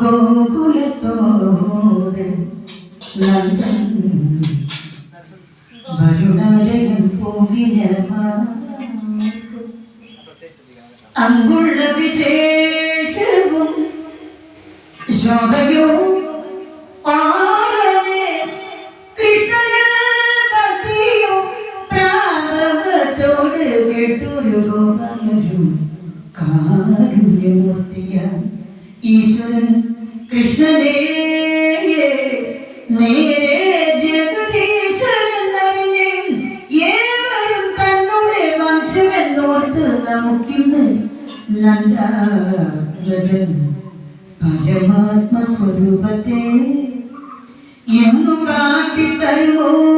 ഗോകുലത്തോടെ വരുണാലയം പോകിന അങ്കുള്ള വിജയവും ശോഭയോ കേട്ടൊരു ഗോപാലരും നേരെ പരമാത്മസ്വരൂപത്തെ എന്നു കാട്ടിത്തരുമോ?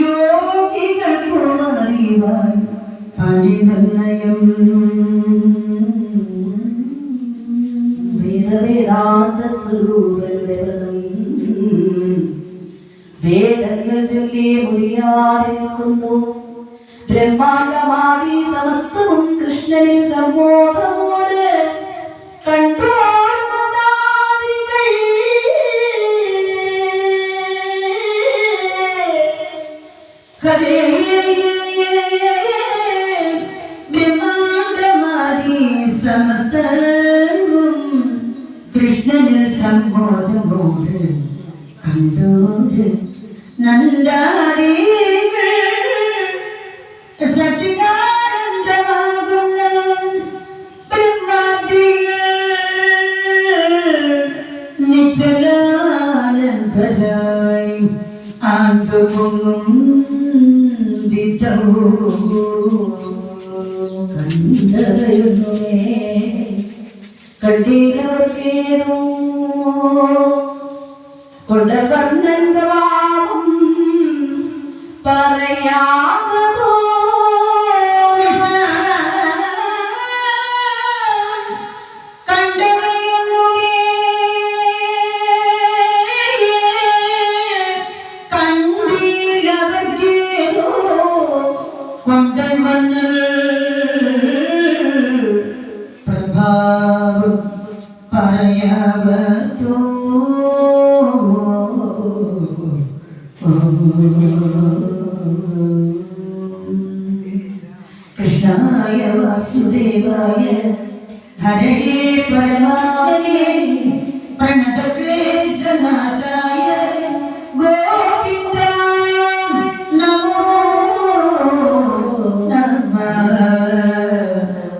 യോഗികൾക്കും അറിവാൻ പണിതന്നയം വേദവേദാന്ത സ്വരൂപരുടെ വ്രതം വേദങ്ങൾ ചൊല്ലി മുറിയാതെ നിൽക്കുന്നു ബ്രഹ്മാണ്ടമാതി സമസ്തവും കൃഷ്ണനിൽ സമ്മോദമോട് കണ്ടോ സമസ്തവും കൃഷ്ണനിൽ സംബോധമോട് കണ്ടോട് കണ്ടറിയുന്നുവേ കണ്ടീരവർക്കേതോ കൊണ്ടവർണൻ പ്രഭാവം वासुदेवाय हरे परमाय प्रणत क्लेशनाशाय गोविन्दाय नमो नमः।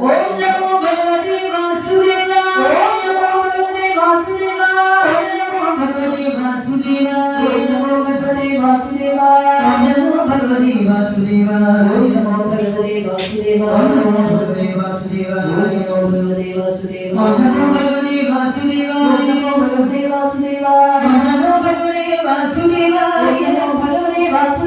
ॐ नमो भगवते वासुदेवाय। ॐ नमो भगवते वासुदेवाय। ॐ नमो भगवते वासुदेवाय। ॐ नमो भगवते वासुदेवाय। ॐ नमो भगवते वासुदेवाय। ॐ नमो भगवते वासुदेवाय। ॐ नमो भगवते വാസുദേവായ ഓം നമോ ഭഗവതേ വാസുദേവായ ഓം നമോ ഭഗവതി വാസുദേവായ ഓം നമോ ഭഗവതേ വാസുദേവായ ഓം നമോ ഭഗവതി വാസുദേവായ ഓം നമോ ഭഗവതേ വാസുദേവായ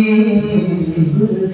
dreams